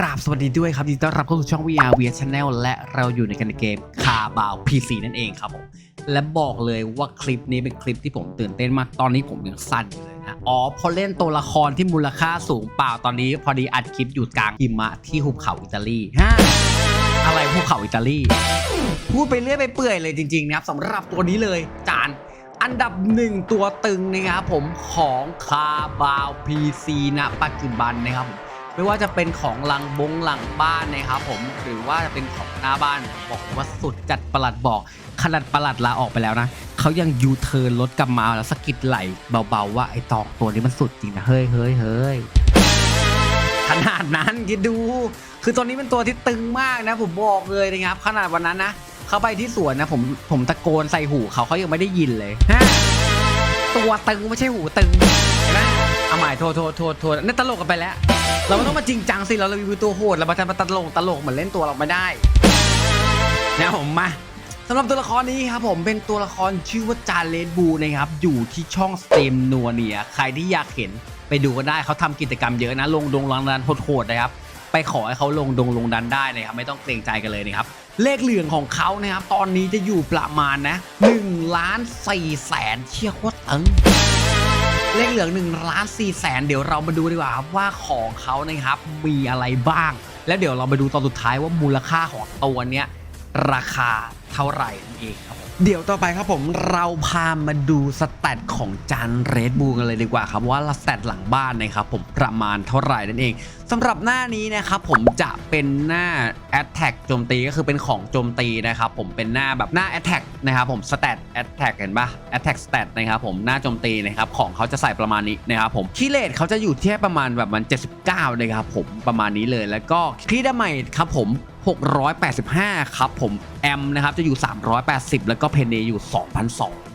กราบสวัสดีด้วยครับยินดีต้อนรับเข้าสู่ช่อง VR VR Channel และเราอยู่ในกันเกมคาบาว PC นั่นเองครับผมและบอกเลยว่าคลิปนี้เป็นคลิปที่ผมตื่นเต้นมากตอนนี้ผมยังสั้นอยู่เลยนะอ๋อพอเล่นตัวละครที่มูลค่าสูงเปล่าตอนนี้พอดีอัดคลิปอยู่กลางหิมะที่หุบเขาอิตาลีฮะอะไรภูเขาอิตาลีพูดไปเรื่อยไปเปื่อยเลยจริงๆนะครับสำหรับตัวนี้เลยจานอันดับหนึ่งตัวตึงนะครับผมของคาบาว PC ณปัจจุบันนะครับผม ไม่ว่าจะเป็นของหลังบงหลังบ้านนะครับผมหรือว่าจะเป็นของหน้าบ้านบอกว่าสุดจัดประหลัดบอกขนาดประหลัดลาออกไปแล้วนะเขายังยูเทิร์นรถกลับมาแล้วสะกิดไหลเบาๆว่าไอ้ตองตัวนี้มันสุดจริงนะเฮ้ยเฮ้ยเฮ้ยขนาดนั้นคิดดู คือตัวนี้เป็นตัวที่ตึงมากนะ ผมบอกเลยนะครับ ขนาดวันนั้นนะเขาไปที่สวนนะผมผมตะโกนใส่หูเขาเขายังไม่ได้ยินเลยฮะตัวตึงไม่ใช่หูตึงเห็นไหม เอาใหม่โทษโทษโทษโทษนี่ตลกกันไปแล้ว เราไม่ต้องมาจริงจังสิ เรารีวิวตัวโหดเรามาทำมาตลกตลกเหมือนเล่นตัวเราไม่ได้นะผมมาสำหรับตัวละครนี้ครับผมเป็นตัวละครชื่อว่าจาเลนบูนะครับอยู่ที่ช่องสเตมนัวเนียใครที่อยากเห็นไปดูก็ได้เขาทำกิจกรรมเยอะนะ ลงดงลังดันโหดๆนะครับไปขอให้เขาลงดงลงดันได้นะครับไม่ต้องเกรงใจกันเลยนะครับเลขเหลืองของเขานะครับตอนนี้จะอยู่ประมาณนะ1ล้าน4แสนเชี่ยโคตรตึง เลขเหลือง1ล้าน4แสนเดี๋ยวเรามาดูดีกว่าครับว่าของเขานะครับมีอะไรบ้าง แล้วเดี๋ยวเรามาดูตอนสุดท้ายว่ามูลค่าของตัวเนี้ยราคาเท่าไหร่นั่นเองครับเดี๋ยวต่อไปครับผมเราพามาดูสแตทของจานเรดบูกันเลยดีกว่าครับว่าสแตทหลังบ้านนะครับผมประมาณเท่าไหร่นั่นเอง สำหรับหน้านี้นะครับผมจะเป็นหน้า Attack โจมตีก็คือเป็นของโจมตีนะครับผมเป็นหน้าแบบหน้า Attack นะครับผม Stat Attack เห็นปะ Attack Stat นะครับผมหน้าโจมตีนะครับของเขาจะใส่ประมาณนี้นะครับผมคีเลตเขาจะอยู่ที่ประมาณแบบมัน 79นะครับผมประมาณนี้เลยแล้วก็คีดาไมครับผม685 ครับผมแอมนะครับจะอยู่ 380 แล้วก็เพนเนอยู่ 2,200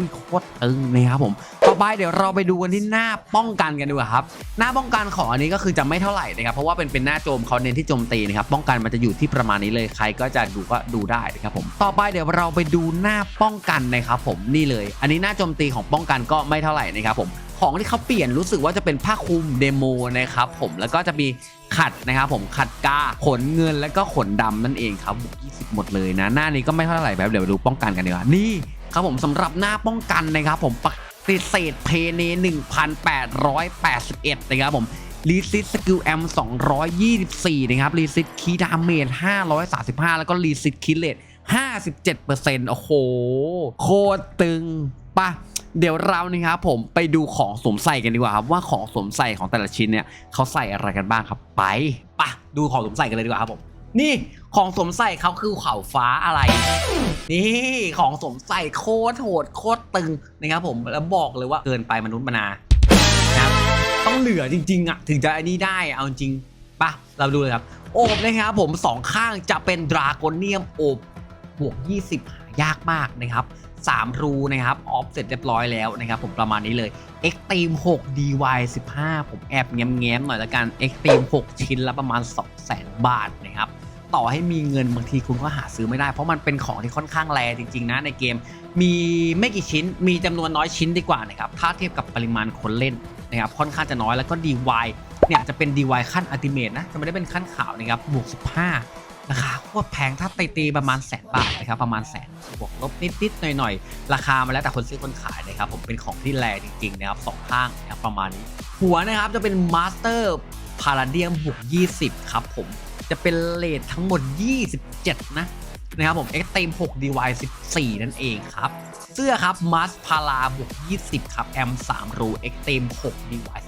อุ้ยโคตรตึงนะครับผมต่อไปเดี๋ยวเราไปดูกันที่หน้าป้องกันกันดีกว่าครับหน้าป้องกันของอันนี้ก็คือจะไม่เท่าไหร่นะครับเพราะว่าเป็นเป็นหน้าโจมเขาเน้นที่โจมตีนะครับป้องกันมันจะอยู่ที่ประมาณนี้เลยใครก็จะดูก็ดูได้นะครับผมต่อไปเดี๋ยวเราไปดูหน้าป้องกันนะครับผมนี่เลย อันนี้หน้าโจมตีของป้องกันก็ไม่เท่าไหร่นะครับผมของที่เขาเปลี่ยนรู้สึกว่าจะเป็นผ้าคลุมเดโมนะครับผมแล้วก็จะมีขัดนะครับผมขัดกาขนเงินแล้วก็ขนดำนั่นเองครับบวก20 หมดเลยนะ หน้านี้ก็ไม่เท่าไหร่แบบเดี๋ยวดูป้องกันกันดีกว่านี่ ครับผมสำหรับหน้าป้องกันนะครับผมปฏิเสธเพเน1,881 นะครับผมรีซิตสกิลแอม224 นะครับรีซิตคีดาเมจ535 แล้วก็รีซิตคิเลต57%โอ้โห โคตรตึงปะเดี๋ยวเรานะครับผมไปดูของสวมใส่กันดีกว่าครับ ว่าของสวมใส่ของแต่ละชิ้นเนี่ยเขาใส่อะไรกันบ้างครับไปปะดูของสวมใส่กันเลยดีกว่าครับผมนี่ของสวมใส่เขาคือเขาฟ้าอะไร นี่ของสมใส่โคตรโหดโคตรตึงนะครับผมแล้วบอกเลยว่าเกินไปมนุษย์มนานะครับต้องเหลือจริงๆอะถึงจะอันนี้ได้อะเอาจริงปะเราดูเลยครับ โอบนะครับผมสองข้างจะเป็นดราโกเนียมโอบบวก 20 หายากมากนะครับ3รูนะครับ ออฟเสร็จเรียบร้อยแล้วนะครับ ผมประมาณนี้เลย X Team 6 DY 15 ผมแอบแง้มๆหน่อยละกัน X Team 6ชิ้นละประมาณ 200,000 บาทนะครับ ต่อให้มีเงินบางทีคุณก็หาซื้อไม่ได้ เพราะมันเป็นของที่ค่อนข้างแรจริงๆนะในเกม มีไม่กี่ชิ้นมีจำนวนน้อยชิ้นดีกว่านะครับถ้าเทียบกับปริมาณคนเล่นนะครับค่อนข้างจะน้อยแล้วก็ DY เนี่ยจะเป็น DY ขั้นอัลติเมทนะจะไม่ได้เป็นขั้นขาวนะครับบวก15ราคาโคตรแพงถ้าตีตีประมาณแสนบาทนะครับประมาณแสนบวกลบนิดๆหน่อยๆ ราคามาแล้วแต่คนซื้อคนขายนะครับผมเป็นของที่แรจริงๆนะครับสองข้างนะครับประมาณนี้ หัวนะครับจะเป็นมาสเตอร์พาราเดียมบวก20 ครับผม จะเป็นเลททั้งหมด 27 นะนะครับผม X เต็ม6 DY 14 นั่นเองครับ เสื้อครับมัสพาราบวก20 ครับแอม3รู X เต็ม6 DY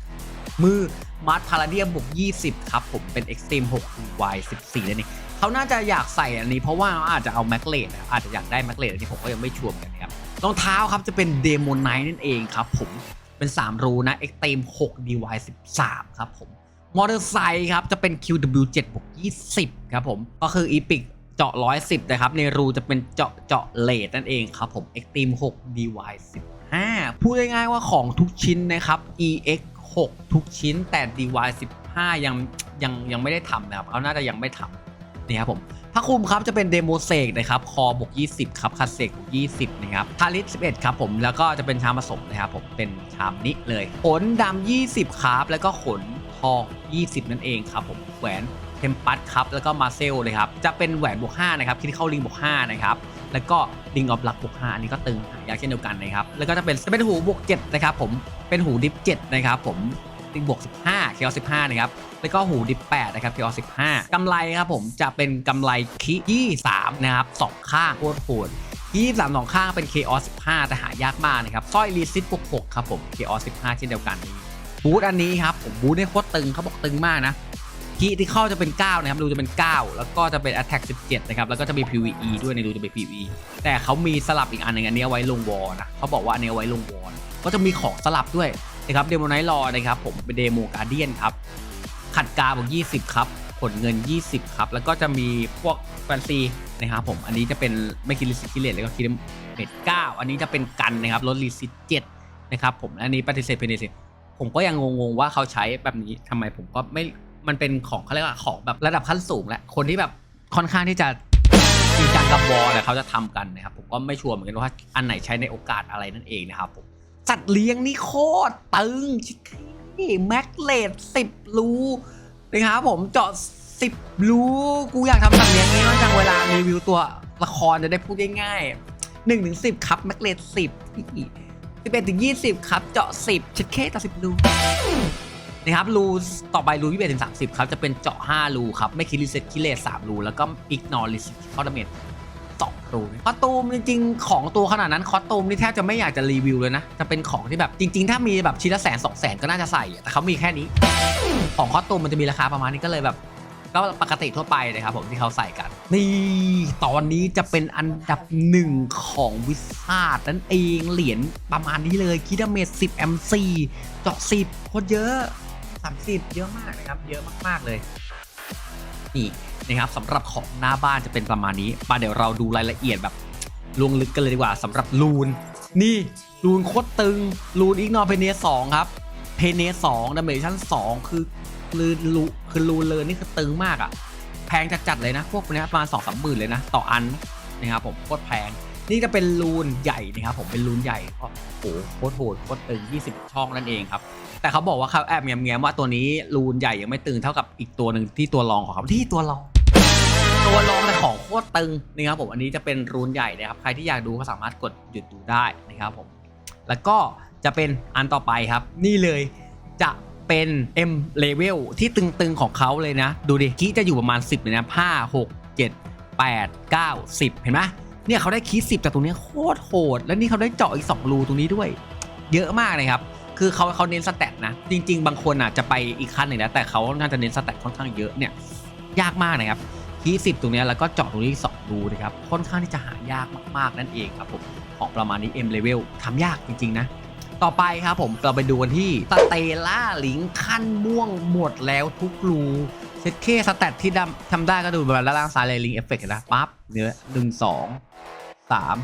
14 มือมัสพาราเดียมบวก20 ครับ ผมเป็น X เต็ม6 DY 14 นั่นเองเขาน่าจะอยากใส่อันนี้เพราะว่าอาจจะเอาแมกเลดอาจจะอยากได้แมกเลดอันนี้ผมก็ยังไม่ชัวร์เหมือนกันนะครับรองเท้าครับจะเป็นเดโมไนท์นั่นเองครับผมเป็น 3 รูนะ X เต็ม6 DY 13 ครับผม มอเตอร์ไซค์ครับ จะเป็น QW7 บวก20 ครับผม ก็คือ Epic เจาะ 110 นะครับ ในรูจะเป็นเจาะเจาะเลดนั่นเองครับผม Extreme 6 DY 15 พูดง่ายๆว่าของทุกชิ้นนะครับ EX 6 ทุกชิ้นแต่ DY 15 ยังยังยังไม่ได้ทำนะครับเขาน่าจะยังไม่ทำนี่ครับผมผ้าคุมครับจะเป็นเดโมเซกนะครับคอบวก20 ครับคัสเซกบวก20 นะครับทาริส11 ครับผมแล้วก็จะเป็นชามผสมนะครับผมเป็นชามนี้เลย ขนดำ20 ครับ แล้วก็ขน ทอง 20 นั่นเองครับผมแหวนเทมปัสครับแล้วก็มาเซลเลยครับจะเป็นแหวนบวก5นะครับคิดเข้าลิงบวก5นะครับแล้วก็ลิงออฟลักบวก5อันนี้ก็ตึงหายากเช่นเดียวกันนะครับแล้วก็จะเป็นจะเป็นหูบวก7นะครับผมเป็นหูดิฟ7นะครับผมลิงบวก 15เคอ15นะครับ แล้วก็หูดิฟ8นะครับเคอ15กำไรครับผมจะเป็นกำไรคิ23นะครับสองข้างโคตรโหด23สองข้างเป็น Chaos 15แต่หายากมากนะครับสร้อยรีซิตบวก6ครับผม Chaos 15เช่นเดียวกันนี้ บูธอันนี้ครับผมบูธได้โคตรตึงเขาบอกตึงมากนะคีที่เข้าจะเป็น 9 นะครับดูจะเป็น 9 แล้วก็จะเป็น Attack 17 นะครับ แล้วก็จะมี PVE ด้วยในดูจะเป็น PVE แต่เขามีสลับอีกอันหนึงอันนี้ไว้ลงวอลนะเขาบอกว่าอันนี้ไว้ลงวอลก็จะมีของสลับด้วยนะครับเดโมไนท์รอนะครับผมเป็นเดโมการเดียนครับ ขัดกาบอก20 ครับ ผลเงิน 20 ครับ แล้วก็จะมีพวกแฟนซีนะครับผมอันนี้จะเป็นไม่คิดลิสิคิเลตแล้วก็คิดเมด9อันนี้จะเป็นกันนะครับลดลิสิ7นะครับผมอันนี้ปฏิเสธเพนิสิ ผมก็ยังงงๆว่าเขาใช้แบบนี้ทำไมผมก็ไม่มันเป็นของเขาเรียกว่าของแบบระดับขั้นสูงแหละคนที่แบบค่อนข้างที่จะจริงจังกับวอลเนี่ยเขาจะทำกันนะครับผมก็ไม่ชัวร์เหมือนกันว่าอันไหนใช้ในโอกาสอะไรนั่นเองนะครับผมสัตว์เลี้ยงนี่โคตรตึงชิคกี้แม็กเลดสิบรูนะครับผมเจาะสิบรูกูอยากทำสัตว์เลี้ยงนี้มากจังเวลารีวิวตัวละครจะได้พูดง่ายๆหนึ่งถึงสิบครับแม็กเลดสิบ สิบเอ็ดถึงยี่สิบครับ เจาะสิบชิดเคต่อสิบรูนะครับรูต่อไปรูยี่สิบเอ็ดถึงสามสิบครับจะเป็นเจาะห้ารูครับ ไม่คิดรีเซ็ตคิเลสสามรูแล้วก็อิกนอร์รีเซ็ตคอร์ดเมตสองรูคอตูมจริงๆ ของตัวขนาดนั้นคอตูมนี่แทบจะไม่อยากจะรีวิวเลยนะ จะเป็นของที่แบบจริง ๆ ถ้ามีแบบชิ้นละแสนสองแสนก็น่าจะใส่ แต่เขามีแค่นี้ ของคอตูมมันจะมีราคาประมาณนี้ก็เลยแบบ ก็ปกติทั่วไปเลยครับผมที่เขาใส่กัน นี่ตอนนี้จะเป็นอันดับหนึ่งของวิซ่านั่นเองเหรียญประมาณนี้เลยคิดเมต10 MC เจาะ10โคตรเยอะ30เยอะมากนะครับ เยอะมาก ๆ เลย นี่นะครับสำหรับของหน้าบ้านจะเป็นประมาณนี้มาเดี๋ยวเราดูรายละเอียดแบบลวงลึกกันเลยดีกว่าสำหรับลูน นี่ลูนโคตรตึงลูนอีกนอเพเนสองครับเพเนสองดาเมจชั่นสองคือลูนลูคือลูนเลยนี่คือตึงมากอะ่ะ แพงจัดๆเลยนะ พวกนี้ประมาณสองสามหมื่นเลยนะ ต่ออันนะครับผมโคตรแพง นี่จะเป็นลูนใหญ่นะครับผมเป็นลูนใหญ่ก็โอ้โหโคตรโหดโคตรตึง 20 ช่องนั่นเองครับ แต่เขาบอกว่าเขาแอบแง้มๆว่าตัวนี้ลูนใหญ่ยังไม่ตึงเท่ากับอีกตัวหนึ่งที่ตัวรองของเขาที่ตัวรองตัวรองแต่ของโคตรตึงนะครับผมอันนี้จะเป็นรูนใหญ่นะครับใครที่อยากดูก็สามารถกดหยุดดูได้นะครับผมแล้วก็จะเป็นอันต่อไปครับ นี่เลยจะ เป็น M level ที่ตึงๆของเขาเลยนะ ดูดิคีจะอยู่ประมาณ 10เลยนะ5 6 7 8 9 10เห็นไหมเนี่ยเขาได้คี10จากตรงนี้โคตรโหด แล้วนี่เขาได้เจาะอีก 2 รูตรงนี้ด้วย เยอะมากเลยครับ คือเขาเขาเน้นสแตทนะ จริง ๆ บางคนอะจะไปอีกขั้นหนึ่งนะแต่เขาน่าจะเน้นสแตทค่อนข้างเยอะเนี่ยยากมากนะครับคีสิบตรงนี้แล้วก็เจาะตรงนี้สองรูนะครับค่อนข้างที่จะหายากมากๆนั่นเองครับผมของประมาณนี้ M level ทำยากจริงๆนะ ต่อไปครับผมเราไปดูกันที่สเตล่าลิงขั้นม่วงหมดแล้วทุกรูเซตเคสแตทที่ดำทำได้ก็ดูแบบล่างซ้ายเลยลิงเอฟเฟกต์นะปั๊บเนื้อหนึ่งสองสาม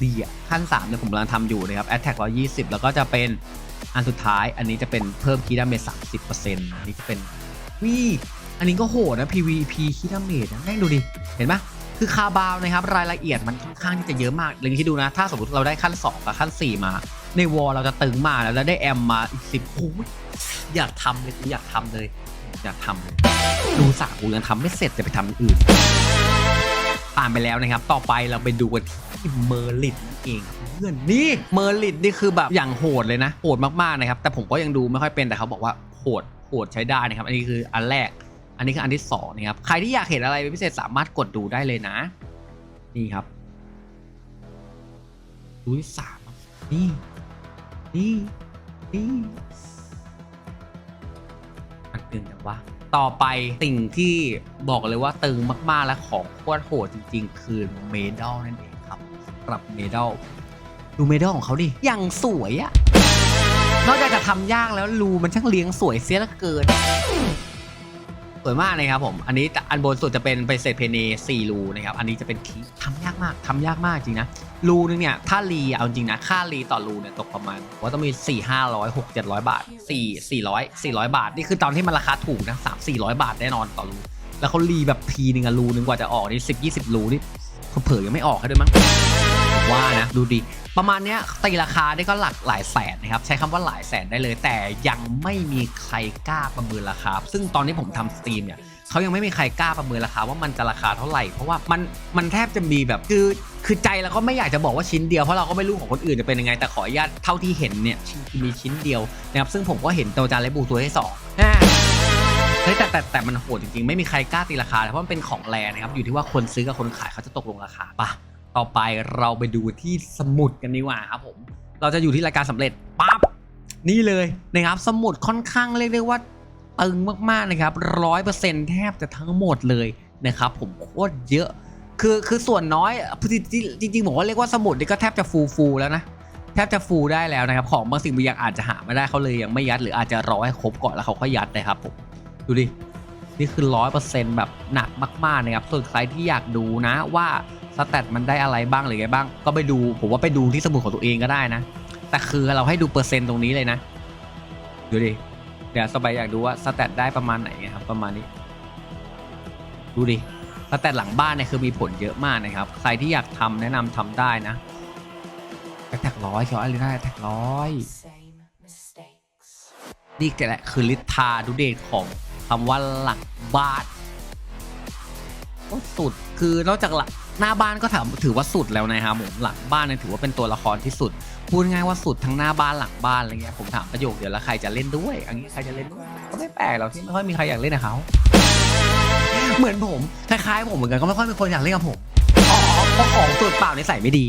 สี่ะขั้น3เนี่ยผมกำลังทำอยู่นะครับ Attack 120แล้วก็จะเป็นอันสุดท้ายอันนี้จะเป็นเพิ่มคีดาเมจ30%อันนี้จะเป็นวีอันนี้ก็โหดนะ PVP คีดาเมจนะแม่งดูดิ เห็นปะคือคาบาวนะครับรายละเอียดมันค่อนข้างที่จะเยอะมากเลยที่ดูนะ ถ้าสมมติเราได้ขั้น 2 กับขั้น 4 มา ในวอลเราจะตึงมากแล้วแล้วได้แอมมาอีกสิบโอ้ยอยากทำเลยกูอยากทำเลย อยากทำเลยดูสากูยังทำไม่เสร็จจะไปทำอย่างอื่น ผ่านไปแล้วนะครับ ต่อไปเราไปดูกันที่เมอร์ลิตเองครับเพื่อนนี่เมอร์ลิตนี่คือแบบอย่างโหดเลยนะโหดมากๆนะครับ แต่ผมก็ยังดูไม่ค่อยเป็นแต่เขาบอกว่าโหดโหดใช้ได้นะครับ อันนี้คืออันแรก อันนี้คืออันที่สองนะครับใครที่อยากเห็นอะไรเป็นพิเศษสามารถกดดูได้เลยนะ นี่ครับดูที่สามนี่ นี่นี่มันตึงแต่ว่าต่อไปสิ่งที่บอกเลยว่าตึงมากๆและของโคตรโหดจริง ๆ คือเมดัลนั่นเองครับกลับเมดัลดูเมดัลของเขาดิอย่างสวยอะนอกจากจะทำยากแล้วรูมันช่างเลี้ยงสวยเสียเหลือเกิน สวยมากนะครับผม อันนี้อันบนสุดจะเป็นไปเศษเพเน4รูนะครับ อันนี้จะเป็นคีย์ทำยากมากทำยากมากจริงนะ รูนึงเนี่ย ถ้ารีเอาจริงนะ ค่ารีต่อรูเนี่ยตกประมาณ ว่าต้องมี 4 5 0 0 6 700 บาท 4 400 400 บาท นี่คือตอนที่มันราคาถูกนะ3 400 บาทแน่นอนต่อรู แล้วเขารีแบบทีนึงอะรูนึงกว่าจะออกนี่10 20 รูนี่เผลอๆยังไม่ออกให้ด้วยมั้งว่านะ ดูดี ประมาณเนี้ยตีราคาได้ก็หลักหลายแสนนะครับใช้คำว่าหลายแสนได้เลย แต่ยังไม่มีใครกล้าประเมินราคา ซึ่งตอนนี้ผมทำสตรีมเนี่ยเขายังไม่มีใครกล้าประเมินราคาว่ามันจะราคาเท่าไหร่ เพราะว่ามันมันแทบจะมีแบบคือคือใจเราก็ไม่อยากจะบอกว่าชิ้นเดียวเพราะเราก็ไม่รู้ของคนอื่นจะเป็นยังไง แต่ขออนุญาตเท่าที่เห็นเนี่ยมีชิ้นเดียวนะครับซึ่งผมก็เห็นตัวจานเลบูตัวที่สองอ่าเฮ้ยแต่แต่แต่มันโหดจริงๆ ไม่มีใครกล้าตีราคาเลยเพราะมันเป็นของแรนะครับอยู่ที่ว่าคนซื้อกับคนขายเขาจะตกลงราคาปะ ต่อไปเราไปดูที่สมุดกันดีกว่าครับผม เราจะอยู่ที่รายการสำเร็จปั๊บนี่เลยนะครับ สมุดค่อนข้างเรียกได้ว่าตึงมากๆนะครับร้อยเปอร์เซ็นต์แทบจะทั้งหมดเลยนะครับผมโคตรเยอะ คือคือส่วนน้อยจริงจริงๆผมว่าเรียกว่าสมุดนี่ก็แทบจะฟูฟูๆแล้วนะแทบจะฟูลได้แล้วนะครับ ของบางสิ่งบางอย่างอาจจะหาไม่ได้เขาเลยยังไม่ยัดหรืออาจจะรอให้ครบก่อนแล้วเขาค่อยยัดนะครับผมดูดินี่คือร้อยเปอร์เซ็นต์แบบหนักมากๆนะครับส่วนใครที่อยากดูนะว่า สแตทมันได้อะไรบ้างหรือไงบ้าง ก็ไปดูผมว่าไปดูที่สมุดของตัวเองก็ได้นะ แต่คือเราให้ดูเปอร์เซ็นต์ตรงนี้เลยนะ ดูดิ เดี๋ยวสบายอยากดูว่าสแตทได้ประมาณไหนครับประมาณนี้ ดูดิสแตทหลังบ้านเนี่ยคือมีผลเยอะมากนะครับ ใครที่อยากทำแนะนำทำได้นะแท็กร้อยเขียวอะไรได้แท็กร้อยนี่แหละคือลิทาดูเดทของคำว่าหลังบ้าน ก็สุดคือนอกจากหลังหน้าบ้านก็ถามถือว่าสุดแล้วนะครับผมหลังบ้านเนี่ยถือว่าเป็นตัวละครที่สุด พูดง่ายว่าสุดทั้งหน้าบ้านหลังบ้านอะไรเงี้ยผมถามประโยคเดียวแล้วใครจะเล่นด้วยอันนี้ใครจะเล่นด้วยก็ไม่แปลกหรอกที่ไม่ค่อยมีใครอยากเล่นกับเขาเหมือนผมคล้ายๆผมเหมือนกันก็ไม่ค่อยมีคนอยากเล่นกับผมอ๋อเพราะของสุดเปล่านิสัยไม่ดี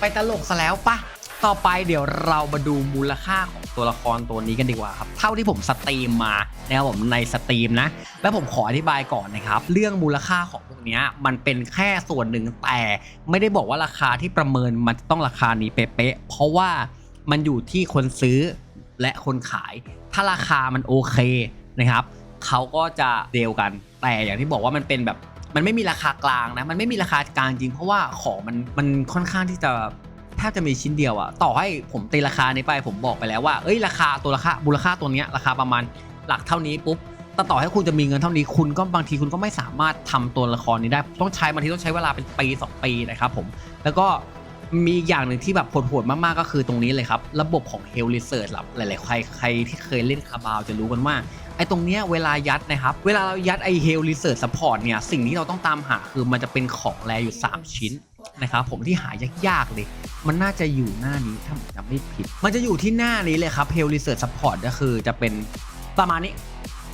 ไปตลกซะแล้วปะ ต่อไปเดี๋ยวเรามาดูมูลค่าของตัวละครตัวนี้กันดีกว่าครับ เท่าที่ผมสตรีมมานะครับผมในสตรีมนะ แล้วผมขออธิบายก่อนนะครับ เรื่องมูลค่าของพวกนี้มันเป็นแค่ส่วนหนึ่งแต่ ไม่ได้บอกว่าราคาที่ประเมินมันต้องราคานี้เป๊ะเพราะว่ามันอยู่ที่คนซื้อและคนขาย ถ้าราคามันโอเคนะครับเขาก็จะเดียวกัน แต่อย่างที่บอกว่ามันเป็นแบบมันไม่มีราคากลางนะ มันไม่มีราคากลางจริง เพราะว่าของมันมันค่อนข้างที่จะ แทบจะมีชิ้นเดียวอะต่อให้ผมตีราคานี้ไปผมบอกไปแล้วว่าเอ้ยราคาตัวราคามูลค่าตัวเนี้ยราคาประมาณหลักเท่านี้ปุ๊บแต่ต่อให้คุณจะมีเงินเท่านี้คุณก็บางทีคุณก็ไม่สามารถทำตัวละครนี้ได้ ต้องใช้บางทีต้องใช้เวลาเป็นปีสองปีนะครับผมแล้วก็มีอีกอย่างหนึ่งที่แบบโหดๆมากๆก็คือตรงนี้เลยครับ ระบบของ Hell Research หลายๆใครใครที่เคยเล่นคาบาวจะรู้กันว่าไอ้ตรงเนี้ยเวลายัดนะครับ เวลาเรายัดไอ้ Hell Research Support เนี่ยสิ่งที่เราต้องตามหาคือมันจะเป็นของแรอยู่ 3 ชิ้น นะครับผมที่หายากๆเลย มันน่าจะอยู่หน้านี้ถ้าผมจำไม่ผิด มันจะอยู่ที่หน้านี้เลยครับ Hell Research Support ก็คือจะเป็นประมาณนี้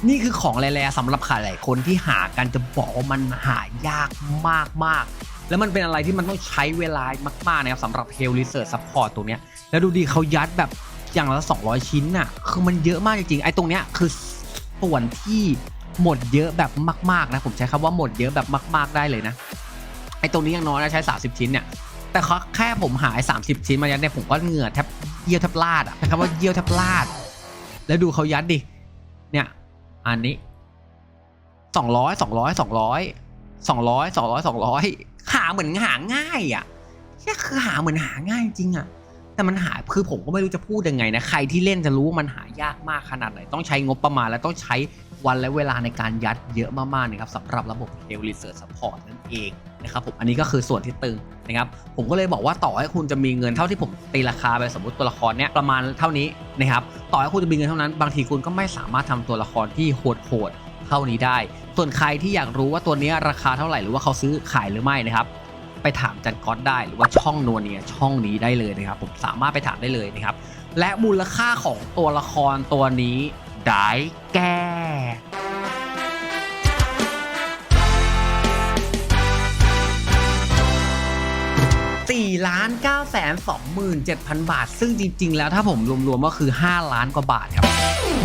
นี่คือของแร่ๆสำหรับใครหลายคนที่หากันจะบอกว่ามันหายากมากๆแล้วมันเป็นอะไรที่มันต้องใช้เวลามากๆนะครับสำหรับ Hell Research Support ตัวเนี้ยแล้วดูดีเขายัดแบบอย่างละ 200 ชิ้นน่ะคือมันเยอะมากจริงๆไอ้ตรงเนี้ยคือส่วนที่หมดเยอะแบบมาก ๆ นะ ผมใช้คำว่าหมดเยอะแบบมาก ๆ ได้เลยนะ ไอ้ตรงนี้ยังน้อยนะใช้ 30 ชิ้นเนี่ยแต่เขาแค่ผมหาย 30 ชิ้นมายัดเนี่ยผมก็เหงื่อแทบเยี่ยวแทบลาดอะใช้คำว่าเยี่ยวแทบลาด แล้วดูเขายัดดิเนี่ยอันนี้200 200 200 200 200 200หาเหมือนหาง่ายอะแค่คือหาเหมือนหาง่ายจริงอะแต่มันหาคือผมก็ไม่รู้จะพูดยังไงนะใครที่เล่นจะรู้ว่ามันหายากมากขนาดไหนต้องใช้งบประมาณและต้องใช้วันและเวลาในการยัดเยอะมากๆนะครับสำหรับระบบ Hell Research Support นั่นเอง นะครับผมอันนี้ก็คือส่วนที่ตึงนะครับผมก็เลยบอกว่าต่อให้คุณจะมีเงินเท่าที่ผมตีราคาไปสมมติตัวละครเนี้ยประมาณเท่านี้นะครับต่อให้คุณจะมีเงินเท่านั้น บางทีคุณก็ไม่สามารถทำตัวละครที่โหดๆเท่านี้ได้ ส่วนใครที่อยากรู้ว่าตัวนี้ราคาเท่าไหร่หรือว่าเขาซื้อขายหรือไม่นะครับไปถามจันก๊อตได้หรือว่าช่องนัวเนียช่องนี้ได้เลยนะครับผมสามารถไปถามได้เลยนะครับและมูลค่าของตัวละครตัวนี้ได้แก่ สี่ล้านเก้าแสนสองหมื่นเจ็ดพันบาท ซึ่งจริง ๆ แล้วถ้าผมรวมๆก็คือ 5 ล้านกว่าบาทครับ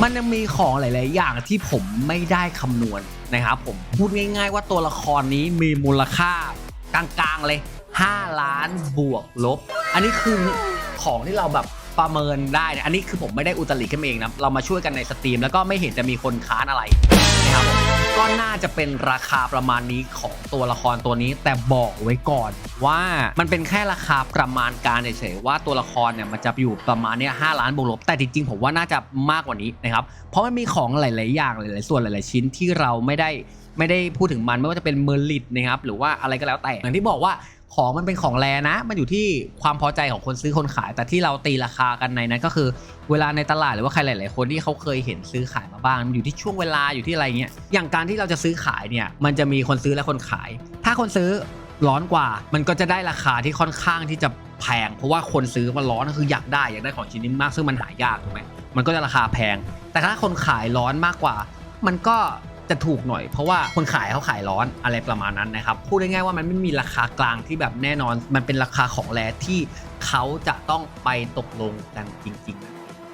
มันยังมีของหลาย ๆ อย่างที่ผมไม่ได้คำนวณนะครับผมพูดง่าย ๆ ว่าตัวละครนี้มีมูลค่ากลางๆ เลย 5 ล้านบวกลบ อันนี้คือของที่เราแบบประเมินได้นะอันนี้คือผมไม่ได้อุตริขึ้นเองนะ เรามาช่วยกันในสตรีม แล้วก็ไม่เห็นจะมีคนค้านอะไรนะครับ ก็น่าจะเป็นราคาประมาณนี้ของตัวละครตัวนี้ แต่บอกไว้ก่อนว่ามันเป็นแค่ราคาประมาณการเฉยๆว่าตัวละครเนี่ยมันจะอยู่ประมาณเนี้ยห้าล้านบวกลบแต่จริงๆผมว่าน่าจะมากกว่านี้นะครับเพราะมันมีของหลาย ๆ อย่างหลาย ๆ ส่วนหลาย ๆ ชิ้นที่เราไม่ได้ไม่ได้พูดถึงมันไม่ว่าจะเป็นเมอร์ลิตนะครับหรือว่าอะไรก็แล้วแต่อย่างที่บอกว่า ของมันเป็นของแรนะ มันอยู่ที่ความพอใจของคนซื้อคนขาย แต่ที่เราตีราคากันในนั้นก็คือ เวลาในตลาดหรือว่าใครหลาย ๆ คนที่เขาเคยเห็นซื้อขายมาบ้าง มันอยู่ที่ช่วงเวลาอยู่ที่อะไรเงี้ย อย่างการที่เราจะซื้อขายเนี่ย มันจะมีคนซื้อและคนขาย ถ้าคนซื้อร้อนกว่า มันก็จะได้ราคาที่ค่อนข้างที่จะแพง เพราะว่าคนซื้อมันร้อนก็คืออยากได้อยากได้ของชิ้นนี้มาก ซึ่งมันหายากถูกไหมมันก็จะราคาแพง แต่ถ้าคนขายร้อนมากกว่า มันก็ จะถูกหน่อยเพราะว่าคนขายเขาขายร้อนอะไรประมาณนั้นนะครับ พูดง่ายๆว่ามันไม่มีราคากลางที่แบบแน่นอน มันเป็นราคาของแรที่เขาจะต้องไปตกลงกันจริงๆ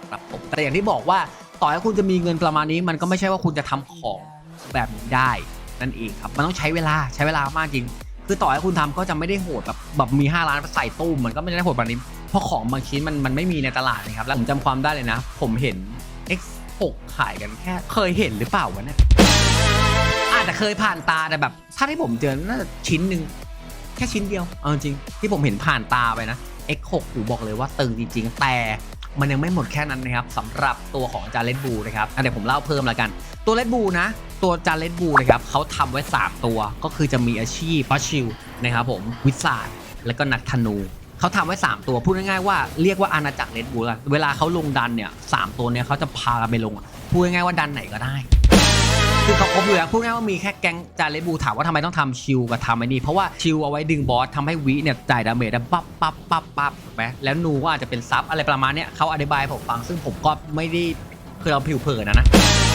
นะครับผมแต่อย่างที่บอกว่าต่อให้คุณจะมีเงินประมาณนี้ มันก็ไม่ใช่ว่าคุณจะทำของแบบนี้ได้นั่นเองครับมันต้องใช้เวลาใช้เวลามากจริง คือต่อให้คุณทำก็จะไม่ได้โหดแบบแบบมี 5 ล้านใส่ตู้มมันก็ไม่ได้โหดแบบนี้เพราะของบางชิ้นมันมันไม่มีในตลาดนะครับแล้วผมจำความได้เลยนะ ผมเห็น 6 ขายกันแค่ เคยเห็นหรือเปล่าวะเนี่ยอาจจะเคยผ่านตาแต่แบบ ถ้าที่ผมเจอน่าจะชิ้นหนึ่งแค่ชิ้นเดียวเอาจริงที่ผมเห็นผ่านตาไปนะ X6 อยู่บอกเลยว่าตึงจริงๆ แต่มันยังไม่หมดแค่นั้นนะครับสำหรับตัวของจาเลนบูนะครับเดี๋ยวผมเล่าเพิ่มแล้วกัน ตัวเลดบูนะ ตัวจาเลดบูนะครับเขาทำไว้ 3 ตัวก็คือจะมีอาชีพฟัชชิลนะครับผมวิสาดแล้วก็นักธนู เขาทำไว้ 3 ตัวพูดง่ายๆว่าเรียกว่าอาณาจักรเลดบูกันเวลาเขาลงดันเนี่ยสามตัวเนี่ยเขาจะพาไปลงพูดง่ายๆว่าดันไหนก็ได้คือเขาครบอยู่แล้วพูดง่ายๆว่ามีแค่แก๊งจาเลบูถามว่าทำไมต้องทำชิลกับทำไอ้นี่เพราะว่าชิลเอาไว้ดึงบอสทำให้วิเนี่ยจ่ายดาเมจได้ปั๊บปั๊บปั๊บปั๊บถูกไหมแล้วนูก็อาจจะเป็นซับอะไรประมาณเนี้ยเขาอธิบายผมฟังซึ่งผมก็ไม่ได้คือเราผิวเผินนะนะ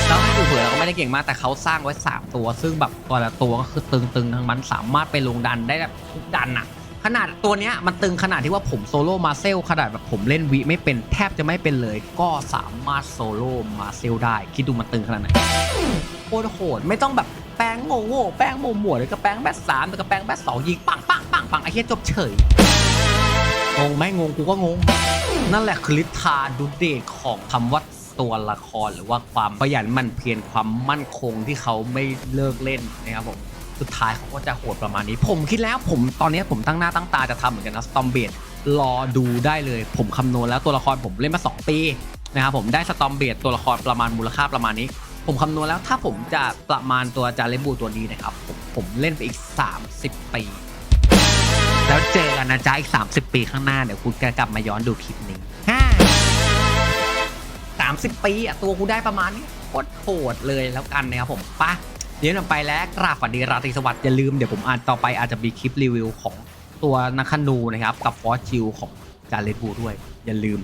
เราผิวเผินเราก็ไม่ได้เก่งมากแต่เขาสร้างไว้ 3 ตัว ซึ่งแบบตัวละตัวก็คือตึงๆทั้งมันสามารถไปลงดันได้แบบทุกดันอะ ขนาดตัวเนี้ยมันตึงขนาดที่ว่าผมโซโล่มาเซลขนาดแบบผมเล่นวิไม่เป็นแทบจะไม่เป็นเลย ก็สามารถโซโล่มาเซลได้ คิดดูมันตึงขนาดไหนโคตรโหดไม่ต้องแบบแป้งโง่โง่แป้งโมหมวดหรือก็แป้งแบทสามหรือก็แป้งแบทสองยิงปังปังปังปังไอ้เหี้ยจบเฉยงงไหมงงกูก็งง นั่นแหละคือฤทธาดุเดของคำว่าตัวละครหรือว่าความขยันหมั่นเพียรความมั่นคงที่เขาไม่เลิกเล่นนะครับผม สุดท้ายเขาก็จะโหดประมาณนี้ ผมคิดแล้วผมตอนนี้ผมตั้งหน้าตั้งตาจะทำเหมือนกันนะสตอมเบดรอดูได้เลย ผมคำนวณแล้วตัวละครผมเล่นมา 2 ปีนะครับผมได้สตอมเบดตัวละครประมาณมูลค่าประมาณนี้ ผมคำนวณแล้วถ้าผมจะประมาณตัวจาเลบูตัวนี้นะครับผมผมเล่นไปอีก 30 ปี แล้วเจอกันนะจ๊ะอีก 30 ปีข้างหน้าเดี๋ยวคุณจะกลับมาย้อนดูคลิปนี้ฮ่า30 ปีอะตัวกูได้ประมาณนี้โคตรโหดเลยแล้วกันนะครับผมไปะ เดี๋ยวเราไปแล้วกราบฝันดีราตรีสวัสดิ์อย่าลืมเดี๋ยวผมอ่านต่อไปอาจจะมีคลิปรีวิวของตัวนักขนูนะครับ กับฟอสจิลของจารเลนบูด้วย อย่าลืม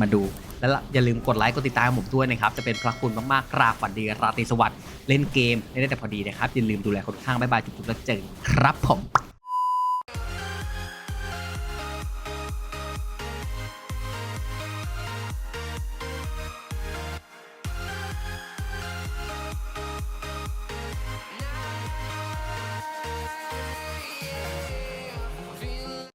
มาดู และอย่าลืมกดไลค์กดติดตามผมด้วยนะครับ จะเป็นพระคุณมากๆกราบฝันดีราตรีสวัสดิ์เล่นเกมเล่นได้แต่พอดีนะครับอย่าลืมดูแลคนข้างบ๊ายบายจุ๊บๆแล้วเจอครับผม